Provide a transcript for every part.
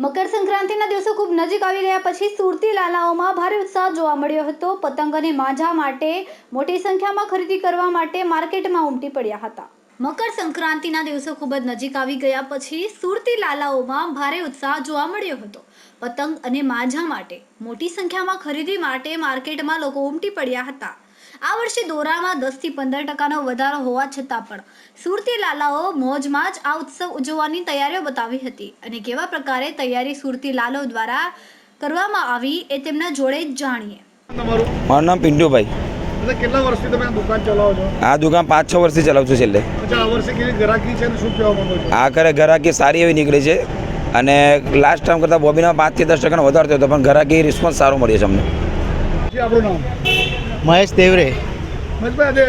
મકર સંક્રાંતિના દિવસો ખૂબ નજીક આવી ગયા પછી સુરતી લાલાઓમાં ભારે ઉત્સાહ જોવા મળ્યો હતો. પતંગ અને માઝા માટે મોટી સંખ્યામાં ખરીદી કરવા માટે માર્કેટમાં ઉમટી પડ્યા હતા. મકર સંક્રાંતિના દિવસો ખૂબ જ નજીક આવી ગયા પછી સુરતી લાલાઓમાં ભારે ઉત્સાહ જોવા મળ્યો હતો. પતંગ અને માઝા માટે મોટી સંખ્યામાં ખરીદી માટે માર્કેટમાં લોકો ઉમટી પડ્યા હતા. આ વર્ષે દોરામાં દસથી પંદર ટકાનો વધારો હોવા છતાં પણ સુરતી લાલાઓ મોજમાં જ આ ઉત્સવ ઉજવવાની તૈયારીઓ બતાવી હતી અને કેવા પ્રકારે તૈયારી સુરતી લાલો દ્વારા કરવામાં આવી એ તેમના જોડે જ જાણીએ. મારું નામ પિન્ટુભાઈ. કેટલા વર્ષથી તમે આ દુકાન ચલાવો છો? આ દુકાન પાંચ છ વર્ષથી ચલાવું છું છેલ્લે. આ વર્ષે કેવી ગ્રાહકી છે શું કહેવા માંગો છો? આ કરે ઘરાકી સારી એવી નીકળી છે અને લાસ્ટ ટાઈમ કરતાં બોબીના પાંચથી દસ ટકાનો વધારો થયો હતો પણ ઘરાકી રિસ્પોન્સ સારો મળ્યો છે અમને. આપણું નામ? મહેશ દેવરે. મહેશભાઈ આજે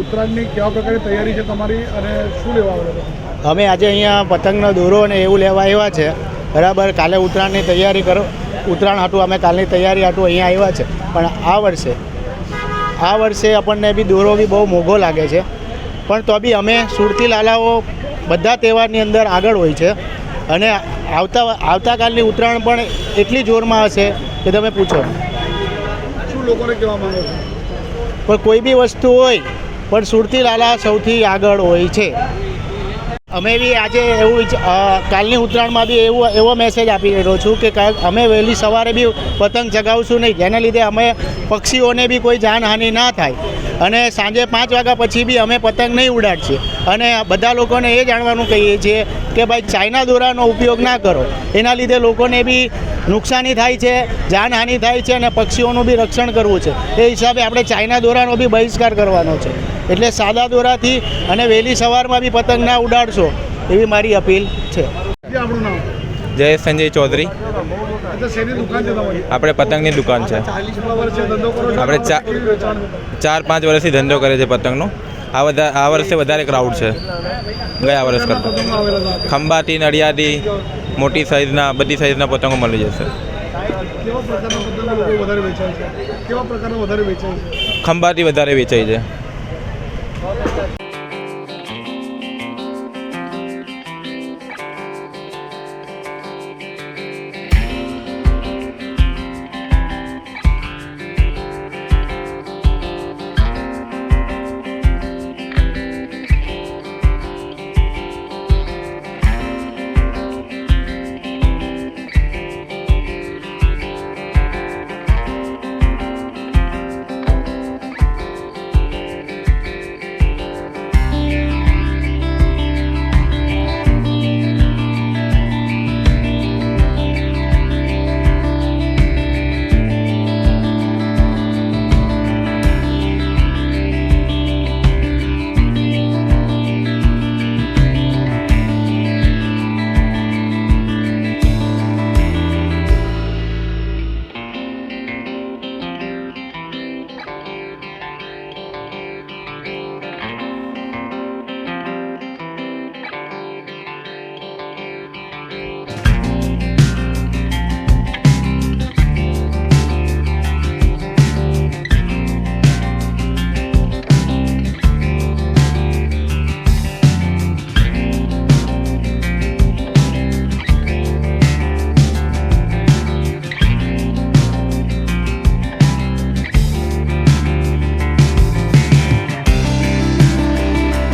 ઉત્તરાયણની કેવા પ્રકારની તૈયારી છે તમારી અને શું લેવા આવ્યો અમે આજે અહીંયા પતંગનો દોરો અને એવું લેવા આવ્યા છે. બરાબર કાલે ઉત્તરાયણની તૈયારી કરો. ઉત્તરાયણ હાટું અમે કાલની તૈયારી હાટું અહીંયા આવ્યા છે. પણ આ વર્ષે આ વર્ષે આપણને બી દોરો બી બહુ મોંઘો લાગે છે. પણ તો બી અમે સુરતી લાલાઓ બધા તહેવારની અંદર આગળ હોય છે. અને આવતા આવતાકાલની ઉત્તરાયણ પણ એટલી જોરમાં હશે કે તમે પૂછો. શું લોકોને કહેવા માંગો છો? પણ કોઈ બી વસ્તુ હોય, પણ સુરતી લાલા સૌથી આગળ હોય છે. અમે બી આજે એવું કાલની ઉત્તરાયણમાં બી એવું, એવો મેસેજ આપી રહ્યો છું કે અમે વહેલી સવારે બી પતંગ ચગાવશું નહીં. જેના લીધે અમે પક્ષીઓને બી કોઈ જાનહાનિ ના થાય. અને સાંજે પાંચ વાગ્યા પછી બી અમે પતંગ નહીં ઉડાડીએ અને બધા લોકોને એ જાણવાનું કહીએ છીએ કે ભાઈ ચાઇના દોરાનો ઉપયોગ ના કરો. એના લીધે લોકોને બી નુકસાની થાય છે, જાનહાનિ થાય છે અને પક્ષીઓનું બી રક્ષણ કરવું છે. એ હિસાબે આપણે ચાઇના દોરાનો બી બહિષ્કાર કરવાનો છે. એટલે સાદા દોરાથી અને વહેલી સવારમાં બી પતંગ ના ઉડાડશો, એવી મારી અપીલ છે. આપણું નામ. જય સંજય ચૌધરી. આપણે પતંગની દુકાન છે. આપણે? ચાર પાંચ વર્ષથી ધંધો કરે છે પતંગનો. આ બધા આ વર્ષે વધારે ક્રાઉડ છે. ગયા વર્ષ કરતા. ખંભાતી નડિયાદી મોટી સાઈઝના બધી સાઇઝના પતંગો મળી જશે. ખંભાતી વધારે વેચાય છે.